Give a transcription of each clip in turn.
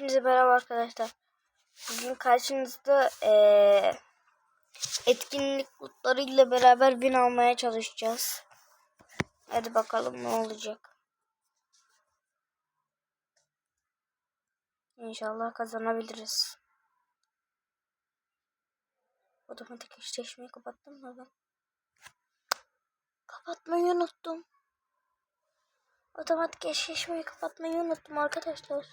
Hepinize merhaba arkadaşlar. Bugün karşınızda eee etkinlik kutlarıyla beraber win almaya çalışacağız. Hadi bakalım ne olacak. İnşallah kazanabiliriz. Otomatik eşleşmeyi kapattım mı ben? Kapatmayı unuttum. Otomatik eşleşmeyi kapatmayı unuttum arkadaşlar.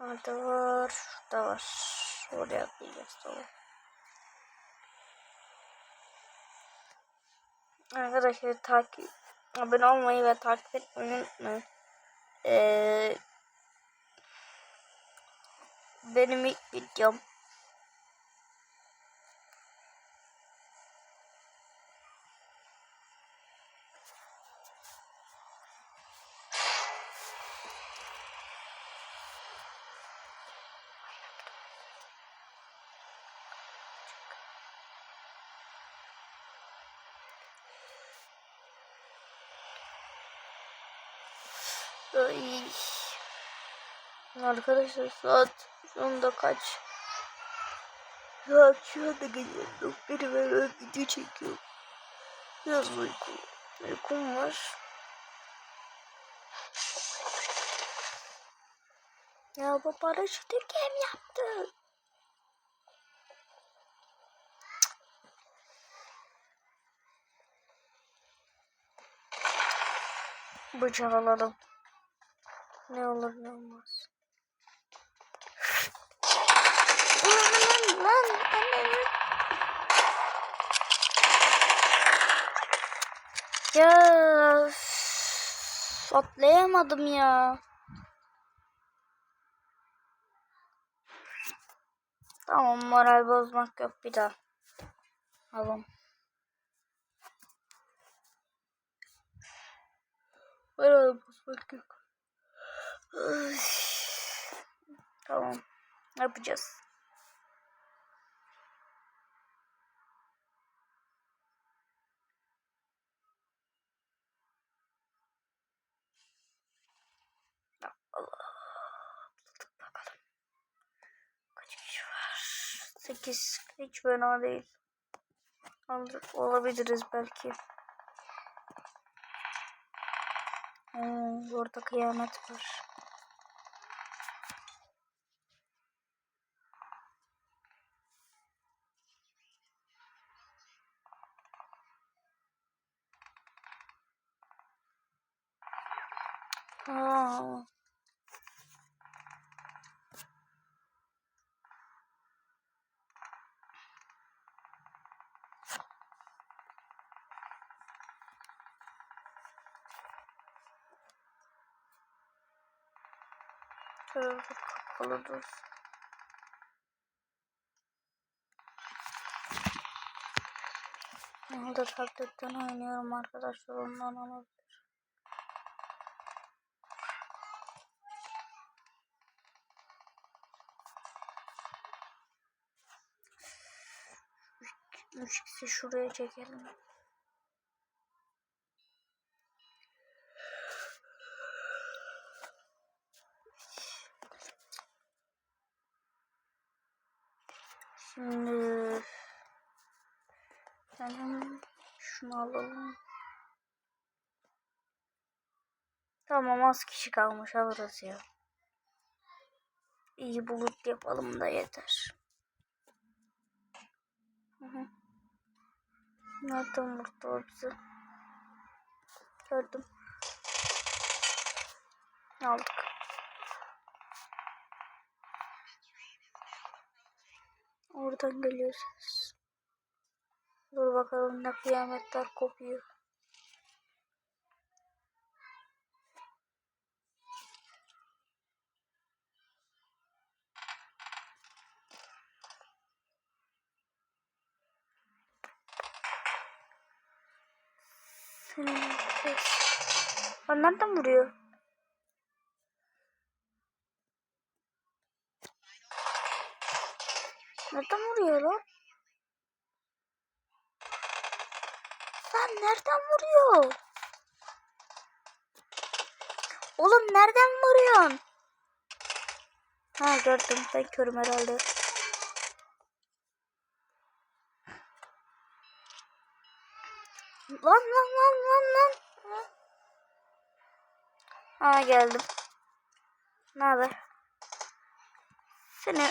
Orada var, şurada var. Oraya atlayacağız tamam. Arkadaşlar takip abone olmayı ve takip etmeyi unutmayın. Ee, benim ilk videom. Ay. Arkadaşlar saat anda kaç? Saat şu anda gece doktoru ve ben video çekiyorum. Biraz uyku. Uykum var. Ya bu paraşütü kim yaptı? Bıçak alalım. Ne olur ne olmaz. Lan lan lan anne. Ya atlayamadım ya. Tamam moral bozmak yok bir daha. Tamam. Moral bozmak yok. Tamam. Yapacağız. Ya Allah. Bakalım. Kaç kişi var? 8. Hiç fena değil. Olabiliriz belki. Hmm, orada kıyamet var. Aa. Tarafı kapalıdır. Orada tabletten oynuyorum arkadaşlar ondan olabilir. Kişi şuraya çekelim. Şimdi Tamam. Şunu alalım. Tamam az kişi kalmış alırız ya. İyi bulut yapalım da yeter. Hı hı. Nereden vurdu o bizi? Gördüm. Aldık. Oradan geliyor ses. Dur bakalım ne kıyametler kopuyor. Lan nereden vuruyor? Nereden vuruyor lan? Lan nereden vuruyor? Oğlum nereden vuruyorsun? Ha gördüm ben körüm herhalde. Lan lan lan lan lan. Ha geldim. Ne haber? Seni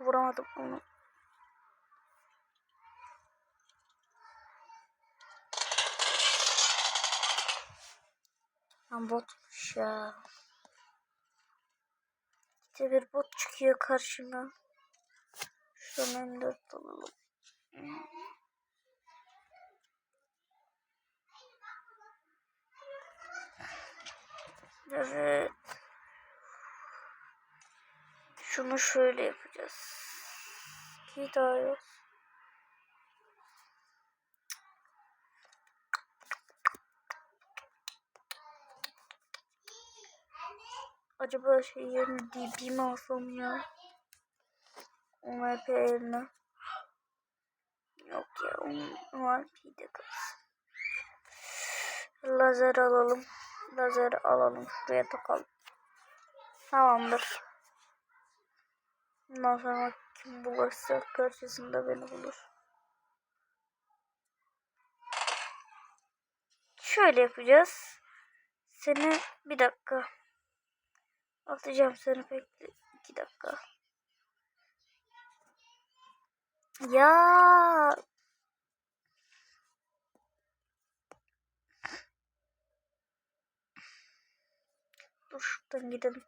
vuramadım onu. Lan botmuş ya. İşte bir bot çıkıyor karşıma. Şuradan M4 alalım. Evet. Şunu şöyle yapacağız. Ki daha yok. Acaba şey yerine DP mi alsam ya? UMP yerine. Yok ya UMP'de kalsın. Lazer alalım. Lazer alalım. Şuraya takalım. Tamamdır. Bundan sonra kim bulursa karşısında beni bulur. Şöyle yapacağız. Seni bir dakika. Atacağım seni bekle. iki dakika. Ya dur şuradan gidelim.